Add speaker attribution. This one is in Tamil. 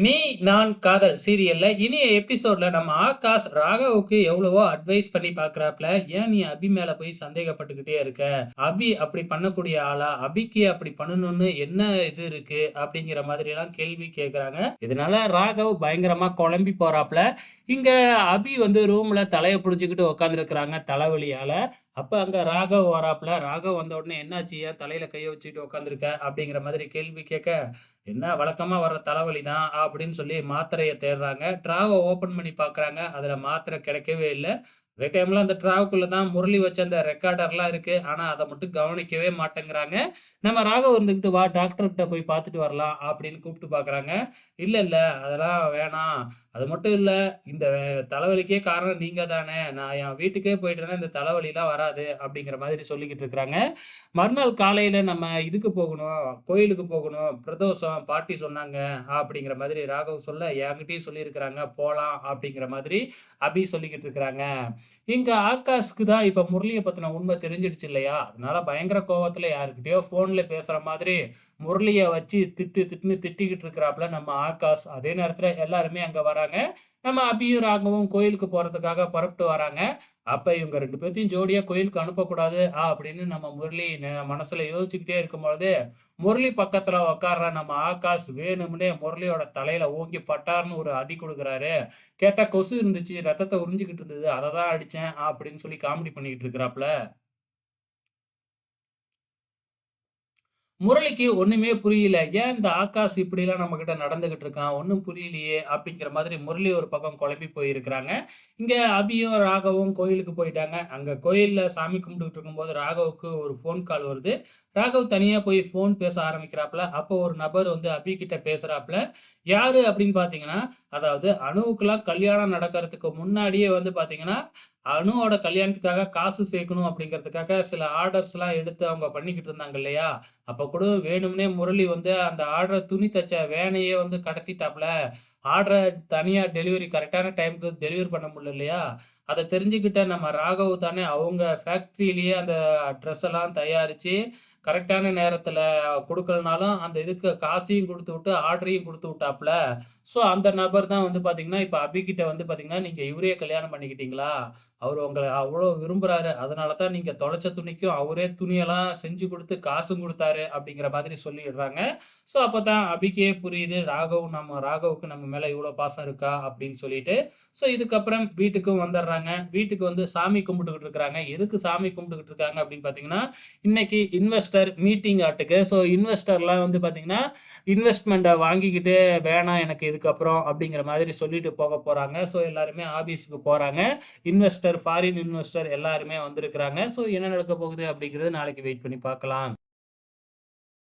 Speaker 1: நீ நான் காதல் சீரியல்ல இனிய எபிசோட்ல நம்ம ஆகாஷ் ராகவுக்கு எவ்வளவோ அட்வைஸ் பண்ணி பாக்குறாப்ல. ஏன் நீ அபி மேல போய் சந்தேகப்பட்டுக்கிட்டே இருக்க? அபி அப்படி பண்ணக்கூடிய ஆளா? அபிக்கு அப்படி பண்ணணும்னு என்ன இது இருக்கு? அப்படிங்கிற மாதிரி எல்லாம் கேள்வி கேக்குறாங்க. இதனால ராகவ் பயங்கரமா குழம்பி போறாப்ல. இங்க அபி வந்து ரூம்ல தலையை புடிச்சுக்கிட்டு உட்காந்துருக்கிறாங்க தலைவலியால. அப்ப அங்க ராகவ் வராப்ல. ராகவ் வந்த உடனே என்னாச்சு? ஏன் தலையில கைய வச்சுக்கிட்டு உட்காந்துருக்க அப்படிங்கிற மாதிரி கேள்வி கேட்க என்ன வழக்கமா வர்ற தலைவலி தான் அப்படின்னு சொல்லி மாத்திரையை தேடுறாங்க ட்ராவை ஓப்பன் பண்ணி பார்க்குறாங்க அதுல மாத்திரை கிடைக்கவே இல்ல. அதே டைம்ல அந்த ட்ராவுக்குள்ள தான் முரளி வச்ச அந்த ரெக்கார்டர்லாம் இருக்கு. ஆனா அதை மட்டும் கவனிக்கவே மாட்டேங்கிறாங்க. நம்ம ராகவ் இருந்துக்கிட்டு "வா டாக்டர் கிட்ட போய் பார்த்துட்டு வரலாம்" அப்படின்னு கூப்பிட்டு பார்க்குறாங்க. "இல்ல, இல்ல அதெல்லாம் வேணாம். அது மட்டும் இல்ல, இந்த தலைவலிக்கே காரணம் நீங்க தானே. நான் என் வீட்டுக்கே போயிட்டேன்னா இந்த தலைவலிலாம் வராது" அப்படிங்கிற மாதிரி சொல்லிக்கிட்டு இருக்கிறாங்க. மறுநாள் காலையில நம்ம இதுக்கு போகணும், கோயிலுக்கு போகணும், பிரதோஷம் பாட்டி சொன்னாங்க அப்படிங்கிற மாதிரி ராகவ் சொல்ல, என்கிட்டயும் சொல்லியிருக்கிறாங்க போகலாம் அப்படிங்கிற மாதிரி அபி சொல்லிக்கிட்டு இருக்கிறாங்க. இங்க ஆகாஷ்க்கு தான் இப்ப முரளியை பத்தின உண்மை தெரிஞ்சிடுச்சு இல்லையா? அதனால பயங்கர கோவத்தில் யாருக்கிட்டேயோ ஃபோனில் பேசுற மாதிரி முரளிய வச்சு திட்டு திட்டுன்னு திட்டிக்கிட்டு இருக்கிறாப்புல நம்ம ஆகாஷ். அதே நேரத்துல எல்லாருமே அங்க வராங்க. நம்ம அபியும், ராகவும் கோயிலுக்கு போகிறதுக்காக புறப்பட்டு வராங்க. அப்போ இவங்க ரெண்டு பேர்த்தையும் ஜோடியாக கோயிலுக்கு அனுப்பக்கூடாது அப்படின்னு நம்ம முரளி மனசில் யோசிச்சுக்கிட்டே யோசிச்சுக்கிட்டே இருக்கும்பொழுது, முரளி பக்கத்தில் உக்காடுற நம்ம ஆகாஷ் வேணும்னே முரளியோட தலையில் ஓங்கி பட்டார்னு ஒரு அடி கொடுக்குறாரு கேட்டால் கொசு இருந்துச்சு, ரத்தத்தை உறிஞ்சிக்கிட்டு இருந்தது. அதை தான் அடித்தேன் அப்படின்னு சொல்லி காமெடி பண்ணிக்கிட்டு இருக்கிறாப்ல. முரளிக்கு ஒன்றுமே புரியல. ஏன் இந்த ஆகாஷ் இப்படிலாம் நம்மக்கிட்ட நடந்துக்கிட்டு இருக்கான்? ஒன்றும் புரியலையே! அப்படிங்கிற மாதிரி முரளி ஒரு பக்கம் குழம்பி போயிருக்கிறாங்க. இங்கே அபியும், ராகவும் கோயிலுக்கு போயிட்டாங்க. அங்கே கோயிலில் சாமி கும்பிட்டுக்கிட்டு இருக்கும்போது ராகவுக்கு ஒரு ஃபோன் கால் வருது. ராகவ் தனியாக போய் ஃபோன் பேச ஆரம்பிக்கிறாப்புல அப்போ ஒரு நபர் வந்து அபி கிட்ட பேசுகிறாப்புல யாரு அப்படின்னு பார்த்தீங்கன்னா, அதாவது அணுவுக்கெல்லாம் கல்யாணம் நடக்கிறதுக்கு முன்னாடியே வந்து பார்த்தீங்கன்னா, அணுவோட கல்யாணத்துக்காக காசு சேர்க்கணும் அப்படிங்கிறதுக்காக சில ஆர்டர்ஸ்லாம் எடுத்து அவங்க பண்ணிக்கிட்டு இருந்தாங்க இல்லையா? அப்ப கூட வேணும்னே முரளி வந்து அந்த ஆர்டர் துணி தச்ச வேனையே வந்து கடத்திட்டாப்ல. ஆர்டர தனியாக டெலிவரி கரெக்டான டைம்க்கு டெலிவரி பண்ண முடியல இல்லையா? அதை தெரிஞ்சுக்கிட்ட நம்ம ராகவ் தானே அவங்க ஃபேக்ட்ரியிலேயே அந்த ட்ரெஸ் எல்லாம் தயாரித்து கரெக்டான நேரத்தில் கொடுக்கலனாலும் அந்த இதுக்கு காசையும் கொடுத்து விட்டு ஆர்டரையும் கொடுத்து விட்டாப்ல. ஸோ அந்த நபர் தான் வந்து பார்த்தீங்கன்னா, இப்போ அபிக்கிட்ட வந்து பார்த்தீங்கன்னா, நீங்கள் இவரே கல்யாணம் பண்ணிக்கிட்டீங்களா? அவர் உங்களை அவ்வளோ விரும்புகிறாரு அதனால தான் நீங்கள் தொலைச்ச துணிக்கும் அவரே துணியெல்லாம் செஞ்சு கொடுத்து காசும் கொடுத்தாரு அப்படிங்கிற மாதிரி சொல்லிடுறாங்க. ஸோ அப்போ தான் அபிக்கே புரியுது, ராகவ் நம்ம ராகவுக்கு நம்ம மேலே இவ்வளோ பாசம் இருக்கா அப்படின்னு சொல்லிட்டு. ஸோ இதுக்கப்புறம் வீட்டுக்கும் வந்துடுறாங்க. வீட்டுக்கு வந்து சாமி கும்பிட்டுக்கிட்டு இருக்கிறாங்க. எதுக்கு சாமி கும்பிட்டுக்கிட்டு இருக்காங்க அப்படின்னு பார்த்தீங்கன்னா, இன்னைக்கு இன்வெஸ்டர் மீட்டிங் ஆட்டுக்கு. ஸோ இன்வெஸ்டர்லாம் வந்து பார்த்தீங்கன்னா, இன்வெஸ்ட்மெண்ட்டை வாங்கிக்கிட்டு, "வேணாம் எனக்கு இதுக்கப்புறம்" அப்படிங்கிற மாதிரி சொல்லிட்டு போக போகிறாங்க ஸோ எல்லாருமே ஆஃபீஸுக்கு போகிறாங்க இன்வெஸ்டர், ஃபாரின் இன்வெஸ்டர் எல்லாருமே வந்திருக்கிறாங்க. ஸோ என்ன நடக்க போகுது அப்படிங்கிறது நாளைக்கு வெயிட் பண்ணி பார்க்கலாம்.